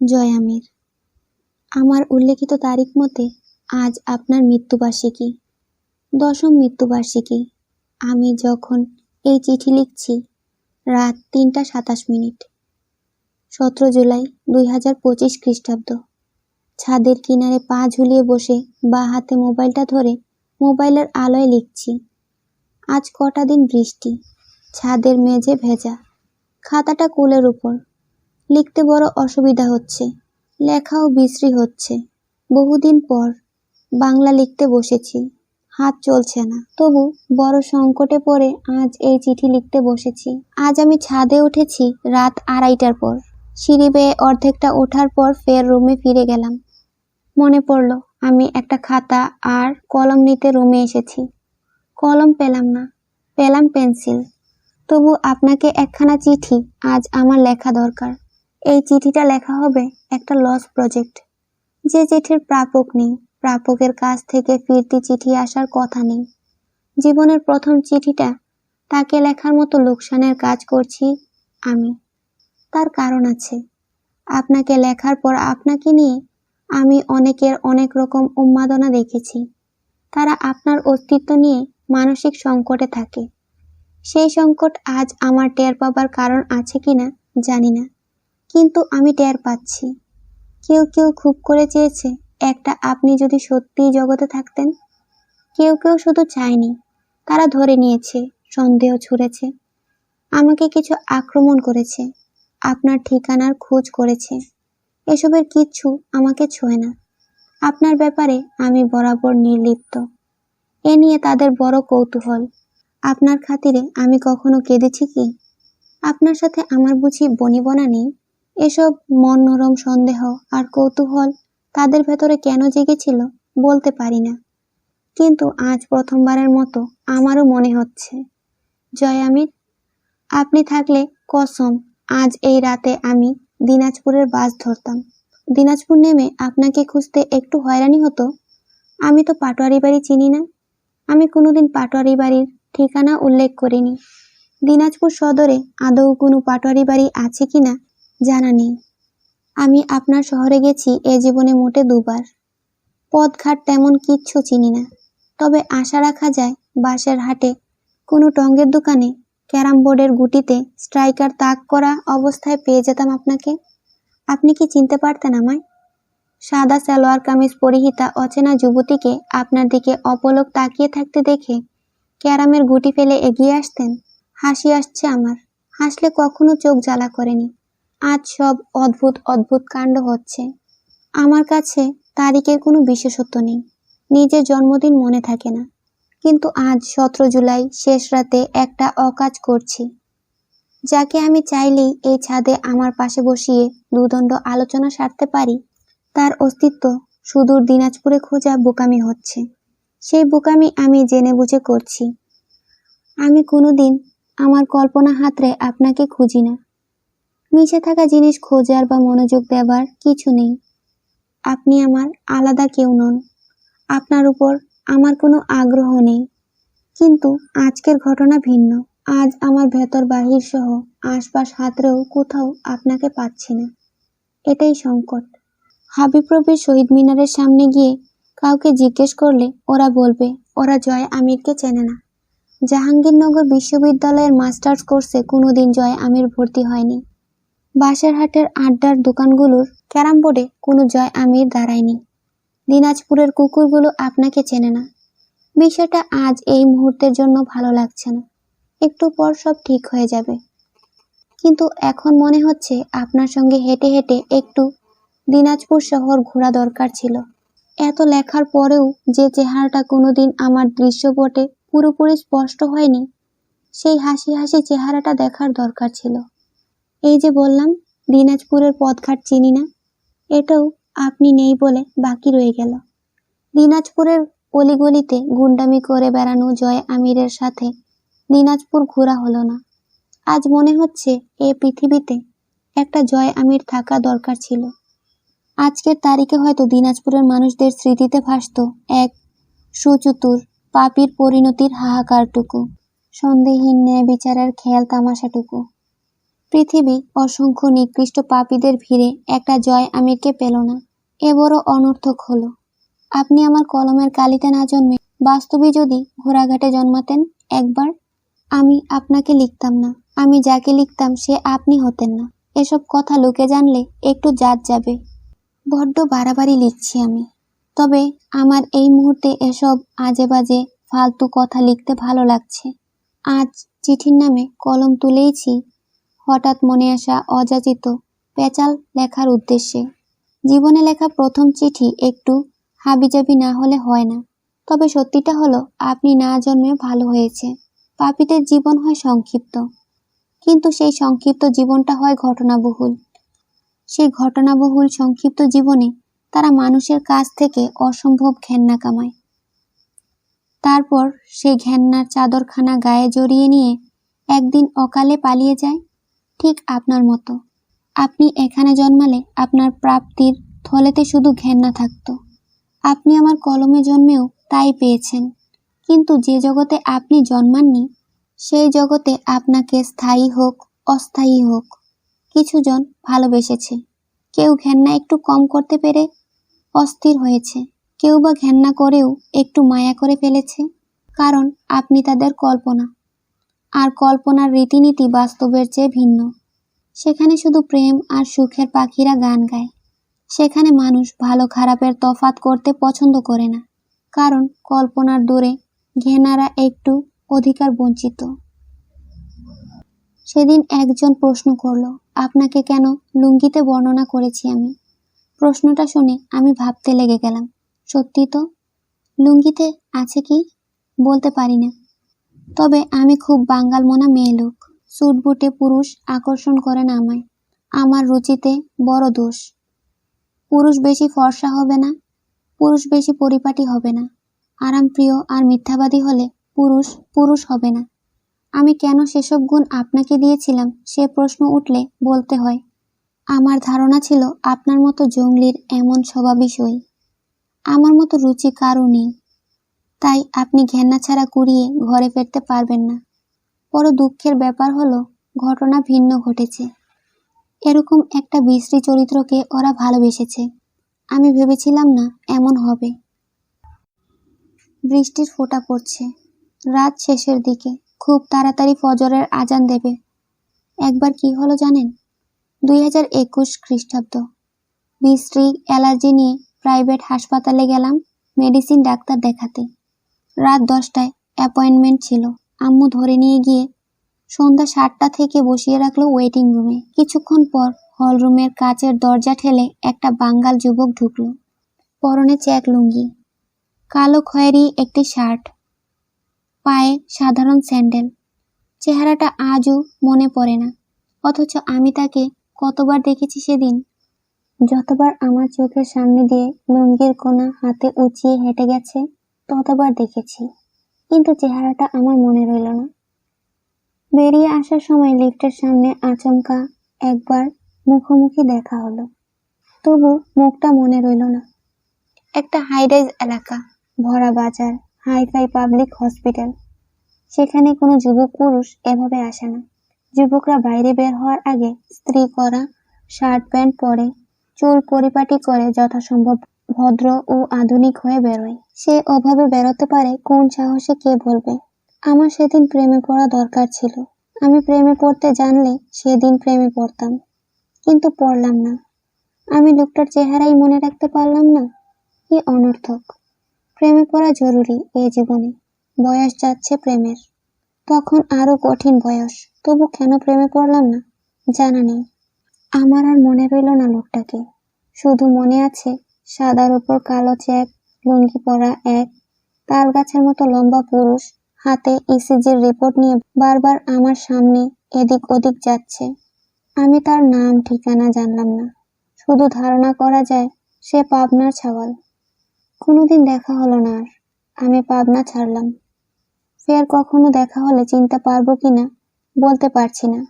জয় আমির। আমার উল্লেখিত তারিখ মতে আজ আপনার মৃত্যুবার্ষিকী। দশম মৃত্যুবার্ষিকী। আমি যখন এই চিঠি লিখছি, রাত তিনটা সাতাশ মিনিট। সতেরো জুলাই দুই হাজার পঁচিশ খ্রিস্টাব্দ। ছাদের কিনারে পা ঝুলিয়ে বসে বা হাতে মোবাইলটা ধরে মোবাইলের আলোয় লিখছি, আজ কটা দিন বৃষ্টি, ছাদের মেঝে ভেজা, খাতাটা কুলের উপর লিখতে বড় অসুবিধা হচ্ছে। লেখাও বিশ্রী হচ্ছে। বহুদিন পর বাংলা লিখতে বসেছি। হাত চলছে না। তবু বড় সংকটে পড়ে আজ এই চিঠি লিখতে বসেছি। আজ আমি ছাদে উঠেছি রাত আড়াইটার পর। সিঁড়ি বেয়ে অর্ধেকটা ওঠার পর ফের রুমে ফিরে গেলাম। মনে পড়ল, আমি একটা খাতা আর কলম নিতে রুমে এসেছি। কলম পেলাম না, পেলাম পেন্সিল। তবু আপনাকে একখানা চিঠি, আজ আমার লেখা দরকার। এই চিঠিটা লেখা হবে একটা লস প্রজেক্ট যে চিঠির প্রাপক নেই, প্রাপকের কাছ থেকে ফিরতি চিঠি আসার কথা নেই। জীবনের প্রথম চিঠিটা, তাকে লেখার মতো লোকসানের কাজ করছি আমি। তার কারণ আছে। আপনাকে লেখার পর আপনাকে নিয়ে আমি অনেকের অনেক রকম উন্মাদনা দেখেছি। তারা আপনার অস্তিত্ব নিয়ে মানসিক সংকটে থাকে। সেই সংকট আজ আমার টের পাবার কারণ আছে কিনা জানি না। কিন্তু আমি টের পাচ্ছি। কেউ কেউ খুব করে চেয়েছে, একটা আপনি যদি সত্যিই জগতে থাকতেন। কেউ কেউ শুধু চায়নি, তারা ধরে নিয়েছে, সন্দেহ ছুঁড়েছে। আমাকে কিছু আক্রমণ করেছে, আপনার ঠিকানার খোঁজ করেছে। এসবের কিচ্ছু আমাকে ছোঁয় না। আপনার ব্যাপারে আমি বরাবর নির্লিপ্ত। এ নিয়ে তাদের বড় কৌতূহল। আপনার খাতিরে আমি কখনো কেঁদেছি কি? আপনার সাথে আমার বুঝি বনিবনা নেই? এসব মন নরম সন্দেহ আর কৌতূহল তাদের ভেতরে কেন জেগেছিল বলতে পারি না। কিন্তু আজ প্রথমবারের মতো আমারও মনে হচ্ছে। জয় আমির, আপনি থাকলে কসম, আজ এই রাতে আমি দিনাজপুরের বাস ধরতাম। দিনাজপুর নেমে আপনাকে খুঁজতে একটু হয়রানি হতো? আমি তো পাটোয়ারি বাড়ি চিনি না। আমি কোনোদিন পাটোয়ারি বাড়ির ঠিকানা উল্লেখ করিনি। দিনাজপুর সদরে আদৌ কোনো পাটোয়ারি বাড়ি আছে কিনা জানা নেই। আমি আপনার শহরে গেছি, এ জীবনে মোটে দুবার। পথঘাট তেমন কিচ্ছু চিনি না। তবে আশা রাখা যায় বাসের হাটে, কোনো টঙ্গের দোকানে, ক্যারাম বোর্ডের গুটিতে স্ট্রাইকার তাক করা অবস্থায় পেয়ে যেতাম আপনাকে। আপনি কি চিনতে পারতেন আমায়? সাদা সালোয়ার কামিজ পরিহিতা অচেনা যুবতীকে আপনার দিকে অপলক তাকিয়ে থাকতে দেখে ক্যারামের গুটি ফেলে এগিয়ে আসতেন। হাসি আসছে আমার। হাসলে কখনো চোখ জ্বালা করেনি। আজ সব অদ্ভুত অদ্ভুত কাণ্ড হচ্ছে। আমার কাছে তারিখের কোনো বিশেষত্ব নেই। নিজের জন্মদিন মনে থাকে না। কিন্তু আজ সতেরো জুলাই, শেষ রাতে একটা অকাজ করছি। যাকে আমি চাইলেই এই ছাদে আমার পাশে বসিয়ে দুদণ্ড আলোচনা সারতে পারি, তার অস্তিত্ব সুদূর দিনাজপুরে খোঁজা বোকামি হচ্ছে। সেই বোকামি আমি জেনে বুঝে করছি। আমি কোনোদিন আমার কল্পনা হাতরে আপনাকে খুঁজি না। মিশে থাকা জিনিস খোঁজার বা মনোযোগ দেবার কিছু নেই। আপনি আমার আলাদা কেউ নন। আপনার উপর আমার কোনো আগ্রহ নেই। কিন্তু আজকের ঘটনা ভিন্ন। আজ আমার ভেতর বাহির সহ আশপাশ হাতরেও কোথাও আপনাকে পাচ্ছি না। এটাই সংকট। হাবিপ্রবির শহীদ মিনারের সামনে গিয়ে কাউকে জিজ্ঞেস করলে ওরা বলবে, ওরা জয় আমিরকে চেনে না। জাহাঙ্গীরনগর বিশ্ববিদ্যালয়ের মাস্টার্স কোর্সে কোনোদিন জয় আমির ভর্তি হয়নি। বাসেরহাটের আড্ডার দোকানগুলোর ক্যারাম বোর্ডে কোনো জয় আমির দাঁড়ায়নি। দিনাজপুরের কুকুরগুলো আপনাকে চেনে না। বিষয়টা আজ এই মুহূর্তের জন্য ভালো লাগছে না। একটু পর সব ঠিক হয়ে যাবে। কিন্তু এখন মনে হচ্ছে আপনার সঙ্গে হেঁটে হেঁটে একটু দিনাজপুর শহর ঘোরা দরকার ছিল। এত লেখার পরেও যে চেহারাটা কোনোদিন আমার দৃশ্যপটে পুরোপুরি স্পষ্ট হয়নি, সেই হাসি হাসি চেহারাটা দেখার দরকার ছিল। এই যে বললাম, দিনাজপুরের পথঘাট চিনি না, এটাও আপনি নেই বলে বাকি রয়ে গেল। দিনাজপুরের অলিগলিতে গুন্ডামি করে বেড়ানো জয় আমিরের সাথে দিনাজপুর ঘোরা হলো না। আজ মনে হচ্ছে এ পৃথিবীতে একটা জয় আমির থাকা দরকার ছিল। আজকের তারিখে হয়তো দিনাজপুরের মানুষদের স্মৃতিতে ভাসত এক সুচতুর, পাপির পরিণতির হাহাকারটুকু, সন্দেহহীন ন্যায় বিচারের খেয়াল তামাশাটুকু। পৃথিবী অসংখ্য নিকৃষ্ট পাপীদের ভিড়ে একটা জয় আমিরকে পেল না। এ বড় অনর্থক হলো। আপনি আমার কলমের কালিতে না জন্মে বাস্তবে যদি ঘোড়াঘাটে জন্মাতেন একবার, আমি আপনাকে লিখতাম না। আমি যাকে লিখতাম সে আপনি হতেন না। এসব কথা লোকে জানলে একটু জাত যাবে। বড্ড বাড়াবাড়ি লিখছি আমি। তবে আমার এই মুহূর্তে এসব আজে বাজে ফালতু কথা লিখতে ভালো লাগছে। আজ চিঠির নামে কলম তুলেইছি হঠাৎ মনে আসা অযাচিত পেঁচাল লেখার উদ্দেশ্যে। জীবনে লেখা প্রথম চিঠি একটু হাবিজাবি না হলে হয় না। তবে সত্যিটা হলো, আপনি না জন্মে ভালো হয়েছে। পাপীদের জীবন হয় সংক্ষিপ্ত। কিন্তু সেই সংক্ষিপ্ত জীবনটা হয় ঘটনাবহুল। সেই ঘটনাবহুল সংক্ষিপ্ত জীবনে তারা মানুষের কাছ থেকে অসম্ভব ঘেন্না কামায়। তারপর সেই ঘেন্নার চাদরখানা গায়ে জড়িয়ে নিয়ে একদিন অকালে পালিয়ে যায়। ঠিক আপনার মতো। আপনি এখানে জন্মালে আপনার প্রাপ্তির থলেতে শুধু ঘেন্না থাকতো। আপনি আমার কলমে জন্মেও তাই পেয়েছেন। কিন্তু যে জগতে আপনি জন্মাননি, সেই জগতে আপনাকে স্থায়ী হোক, অস্থায়ী হোক, কিছুজন ভালোবেসেছে। কেউ ঘেন্না একটু কম করতে পেরে অস্থির হয়েছে। কেউ বা ঘেন্না করেও একটু মায়া করে ফেলেছে। কারণ আপনি তাদের কল্পনা। আর কল্পনার রীতিনীতি বাস্তবের চেয়ে ভিন্ন। সেখানে শুধু প্রেম আর সুখের পাখিরা গান গায়। সেখানে মানুষ ভালো খারাপের তফাত করতে পছন্দ করে না। কারণ কল্পনার দূরে ঘেনারা একটু অধিকার বঞ্চিত। সেদিন একজন প্রশ্ন করল, আপনাকে কেন লুঙ্গিতে বর্ণনা করেছি আমি? প্রশ্নটা শুনে আমি ভাবতে লেগে গেলাম, সত্যি তো? লুঙ্গিতে আছে কি? বলতে পারি না। তবে আমি খুব বাঙ্গাল মোনা মেয়ে লোক। স্যুট বুটে পুরুষ আকর্ষণ করে না আমায়। আমার রুচিতে বড় দোষ। পুরুষ বেশি ফর্সা হবে না, পুরুষ বেশি পরিপাটি হবে না। আরামপ্রিয় আর মিথ্যাবাদী হলে পুরুষ পুরুষ হবে না। আমি কেন সেসব গুণ আপনাকে দিয়েছিলাম সে প্রশ্ন উঠলে বলতে হয়। আমার ধারণা ছিল আপনার মতো জঙ্গলির এমন স্বভাবই সই। আমার মতো রুচি কারও নেই। তাই আপনি ঘেন্না ছাড়া কুড়িয়ে ঘরে ফিরতে পারবেন না। বড় দুঃখের ব্যাপার হলো, ঘটনা ভিন্ন ঘটেছে। এরকম একটা বিশ্রী চরিত্রকে ওরা ভালোবেসেছে। আমি ভেবেছিলাম না এমন হবে। বৃষ্টির ফোঁটা পড়ছে। রাত শেষের দিকে খুব তাড়াতাড়ি ফজরের আজান দেবে। একবার কি হলো জানেন? দুই হাজার একুশ খ্রিস্টাব্দ। বিশ্রী অ্যালার্জি নিয়ে প্রাইভেট হাসপাতালে গেলাম মেডিসিন ডাক্তার দেখাতে। রাত দশটায় অ্যাপয়েন্টমেন্ট ছিল। আম্মু ধরে নিয়ে গিয়ে সন্ধ্যা সাতটা থেকে বসিয়ে রাখল ওয়েটিং রুমে। কিছুক্ষণ পর হল রুমের কাচের দরজা ঠেলে একটা বাঙ্গাল যুবক ঢুকলো। পরনে চেক লুঙ্গি, কালো খয়েরি একটি শার্ট, পায়ে সাধারণ স্যান্ডেল। চেহারাটা আজও মনে পড়ে না, অথচ আমি তাকে কতবার দেখেছি সেদিন। যতবার আমার চোখের সামনে দিয়ে লুঙ্গির কোনা হাতে উঁচিয়ে হেঁটে গেছে ততবার দেখেছি, কিন্তু চেহারাটা আমার মনে রইল না। বেরিয়ে আসার সময় লিফটের সামনে আচমকা একবার মুখোমুখি দেখা হলো। তবু মুখটা মনে রইল না। একটা হাইরাইজ এলাকা, ভরা বাজার, হাইফাই পাবলিক হসপিটাল। সেখানে কোনো যুবক পুরুষ এভাবে আসে না। যুবকরা বাইরে বের হওয়ার আগে স্ত্রী করা শার্ট প্যান্ট পরে, চুল পরিপাটি করে যথাসম্ভব ভদ্র ও আধুনিক হয়ে বেরোয়। সে অভাবে বেরোতে পারে কোন সাহসে কে বলবে? আমার সেদিন প্রেমে পড়া দরকার ছিল। আমি প্রেমে পড়তে জানলে সেদিন প্রেমে পড়তাম। কিন্তু পড়লাম না। আমি লোকটার চেহারাই মনে রাখতে পারলাম না। কি অনর্থক। প্রেমে পড়া জরুরি এ জীবনে। বয়স যাচ্ছে প্রেমের। তখন আরও কঠিন বয়স। তবু কেন প্রেমে পড়লাম না? জানা নেই। আমার আর মনে রইল না লোকটাকে। শুধু মনে আছে সাদার উপর কালো চেক, লুঙ্গি পরা এক তাল গাছের মতো লম্বা পুরুষ, হাতে ইসিজির রিপোর্ট নিয়ে বারবার আমার সামনে এদিক ওদিক যাচ্ছে। আমি তার নাম, ঠিকানা জানলাম না। শুধু ধারণা করা যায়, সে পাবনার ছাওয়াল কোনোদিন দেখা হলো না আর। আমি পাবনা ছাড়লাম। ফের কখনো দেখা হলে চিনতে পারব কিনা বলতে পারছি না।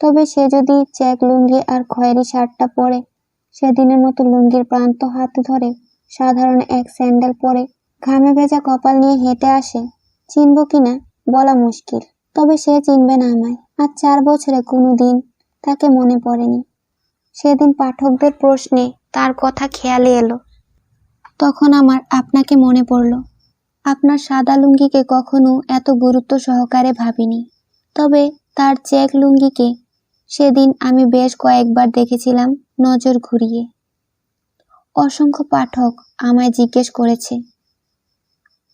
তবে সে যদি চেক, লুঙ্গি আর খয়েরি শার্টটা পরে সেদিনের মতো লুঙ্গির প্রান্ত হাতে ধরে সাধারণ এক স্যান্ডেল পরে ঘামে ভেজা কপাল নিয়ে হেঁটে আসে। চিনব কিনা বলা মুশকিল। তবে সে চিনবে না আমায়। আর চার বছরে কোনো দিন তাকে মনে পড়েনি। সেদিন পাঠকদের প্রশ্নে তার কথা খেয়ালে এলো। তখন আমার আপনাকে মনে পড়ল। আপনার সাদা লুঙ্গিকে কখনো এত গুরুত্ব সহকারে ভাবিনি। তবে তার চেক লুঙ্গিকে সেদিন আমি বেশ কয়েকবার দেখেছিলাম নজর ঘুরিয়ে। অসংখ্য পাঠক আমায় জিজ্ঞেস করেছে,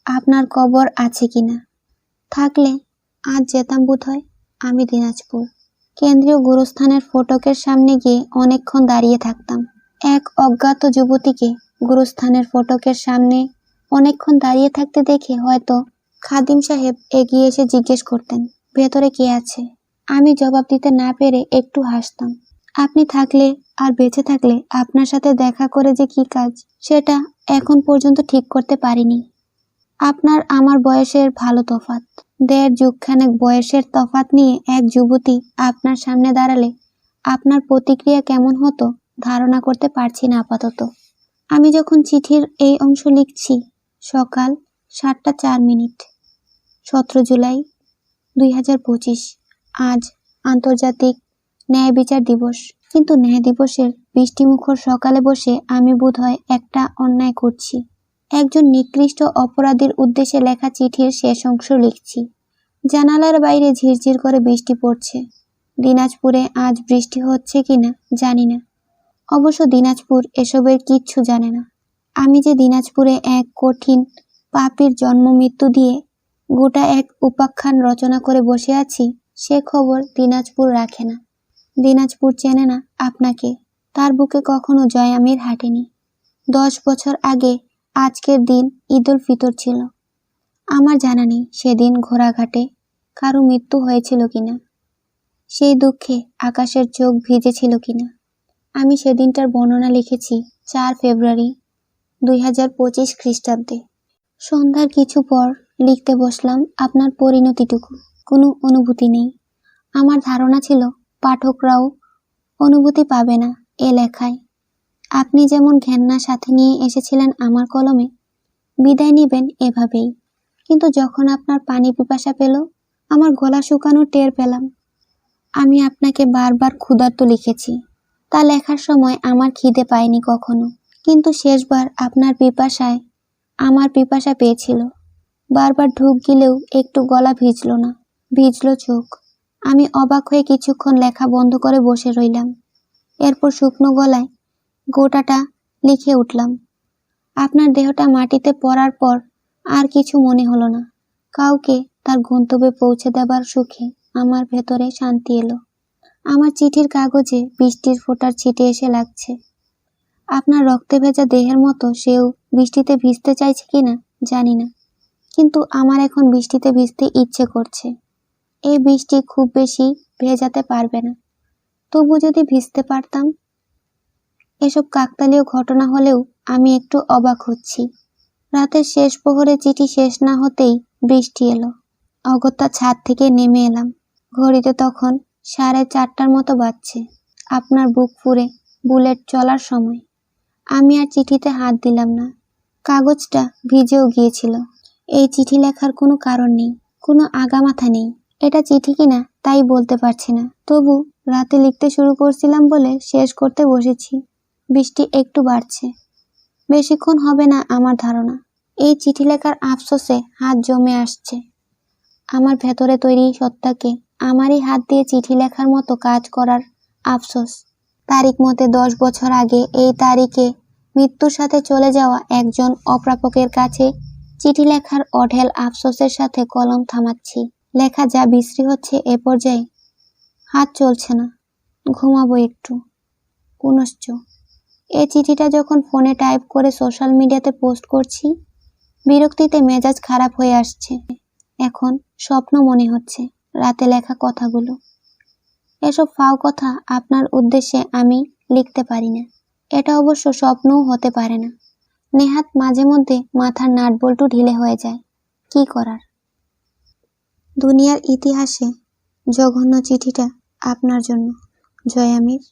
আপনার কবর আছে কিনা থাকলে আজ যেতাম বোধহয়, আমি দিনাজপুর। কেন্দ্রীয় গুরুস্থানের ফটকের সামনে গিয়ে অনেকক্ষণ দাঁড়িয়ে থাকতাম। এক অজ্ঞাত যুবতীকে গুরুস্থানের ফটকের সামনে অনেকক্ষণ দাঁড়িয়ে থাকতে দেখে হয়তো খাদিম সাহেব এগিয়ে এসে জিজ্ঞেস করতেন, ভেতরে কে আছে? আমি জবাব দিতে না পেরে একটু হাসতাম। আপনি থাকলে আর বেঁচে থাকলে আপনার সাথে দেখা করে যে কি কাজ, সেটা এখন পর্যন্ত ঠিক করতে পারিনি। আপনার আমার বয়সের ভালো তফাত। দেড় যুগখানেক বয়সের তফাত নিয়ে এক যুবতী আপনার সামনে দাঁড়ালে আপনার প্রতিক্রিয়া কেমন হতো ধারণা করতে পারছি না আপাতত। আমি যখন চিঠির এই অংশ লিখছি, সকাল সাতটা চার মিনিট, সতেরো জুলাই দুই হাজার পঁচিশ। আজ আন্তর্জাতিক ন্যায় বিচার দিবস। কিন্তু ন্যায় দিবসের বৃষ্টিমুখর সকালে বসে আমি বোধহয় একটা অন্যায় করছি। একজন নিকৃষ্ট অপরাধীর উদ্দেশ্যে লেখা চিঠির শেষ অংশ লিখছি। জানালার বাইরে ঝিরঝির করে বৃষ্টি পড়ছে। দিনাজপুরে আজ বৃষ্টি হচ্ছে কিনা জানি না। অবশ্য দিনাজপুর এসবের কিচ্ছু জানে না। আমি যে দিনাজপুরে এক কঠিন পাপির জন্ম মৃত্যু দিয়ে গোটা এক উপাখ্যান রচনা করে বসে আছি সে খবর দিনাজপুর রাখে না। দিনাজপুর চেনে না আপনাকে। তার বুকে কখনো জয়ামির হাঁটেনি। দশ বছর আগে আজকের দিন ঈদুল ফিতর ছিল। আমার জানা নেই সেদিন ঘোড়াঘাটে কারও মৃত্যু হয়েছিল কিনা। সেই দুঃখে আকাশের চোখ ভিজেছিল কিনা। আমি সেদিনটার বর্ণনা লিখেছি চার ফেব্রুয়ারি দুই হাজার পঁচিশ খ্রিস্টাব্দে। সন্ধ্যার কিছু পর লিখতে বসলাম আপনার পরিণতিটুকু। কোনো অনুভূতি নেই। আমার ধারণা ছিল, পাঠকরাও অনুভূতি পাবে না এ লেখায়। আপনি যেমন ঘেন্না সাথে নিয়ে এসেছিলেন আমার কলমে, বিদায় নেবেন এভাবেই। কিন্তু যখন আপনার পানি পিপাসা পেল, আমার গলা শুকানো টের পেলাম। আমি আপনাকে বারবার ক্ষুধার্ত লিখেছি। তা লেখার সময় আমার খিদে পায়নি কখনো। কিন্তু শেষবার আপনার পিপাসায় আমার পিপাসা পেয়েছিল। বারবার ঢুক গিলেও একটু গলা ভিজল না। ভিজল চোখ। আমি অবাক হয়ে কিছুক্ষণ লেখা বন্ধ করে বসে রইলাম। এরপর শুকনো গলায় গোটাটা লিখে উঠলাম। আপনার দেহটা মাটিতে পড়ার পর আর কিছু মনে হলো না। কাউকে তার গন্তব্যে পৌঁছে দেবার সুখে আমার ভেতরে শান্তি এলো। আমার চিঠির কাগজে বৃষ্টির ফোঁটার ছিটে এসে লাগছে। আপনার রক্তে ভেজা দেহের মতো সেও বৃষ্টিতে ভিজতে চাইছে কিনা জানি না। কিন্তু আমার এখন বৃষ্টিতে ভিজতে ইচ্ছে করছে। এই বৃষ্টি খুব বেশি ভেজাতে পারবে না। তবু যদি ভিজতে পারতাম, এসব কাকতালীয় ঘটনা হলেও আমি একটু অবাক হচ্ছি। রাতের শেষ প্রহরে চিঠি শেষ না হতেই বৃষ্টি এলো। অগত্যা ছাদ থেকে নেমে এলাম। ঘড়িতে তখন সাড়ে চারটার মতো বাজছে। আপনার বুক ফুরে বুলেট চলার সময়। আমি আর চিঠিতে হাত দিলাম না। কাগজটা ভিজেও গিয়েছিল। এই চিঠি লেখার কোনো কারণ নেই, কোনো আগামাথা নেই। এটা চিঠি কিনা, তাই বলতে পারছি না। তবু রাতে লিখতে শুরু করছিলাম বলে শেষ করতে বসেছি। বৃষ্টি একটু বাড়ছে। বেশিক্ষণ হবে না আমার ধারণা। এই চিঠি লেখার আফসোসে হাত জমে আসছে। আমার ভেতরে তৈরি সত্তাকে, আমারই হাত দিয়ে চিঠি লেখার মতো কাজ করার আফসোস। তারিখ মতে দশ বছর আগে এই তারিখে মৃত্যুর সাথে চলে যাওয়া একজন অপ্রাপকের কাছে চিঠি লেখার অঢেল আফসোসের সাথে কলম থামাচ্ছি। লেখা যা বিশ্রী হচ্ছে এ পর্যায়ে হাত চলছে না, ঘুমাবো একটু। পুনশ্চ এই চিঠিটা যখন ফোনে টাইপ করে সোশ্যাল মিডিয়াতে পোস্ট করছি, বিরক্তিতে মেজাজ খারাপ হয়ে আসছে। এখন স্বপ্ন মনে হচ্ছে রাতে লেখা কথাগুলো। এসব ফাও কথা আপনার উদ্দেশ্যে আমি লিখতে পারি না। এটা অবশ্য স্বপ্নও হতে পারে না। নেহাত মাঝে মধ্যে মাথার নাট বল্টু ঢিলে হয়ে যায়। কি করার? দুনিয়ার ইতিহাসে জঘন্য চিঠিটা আপনার জন্য জয়ামির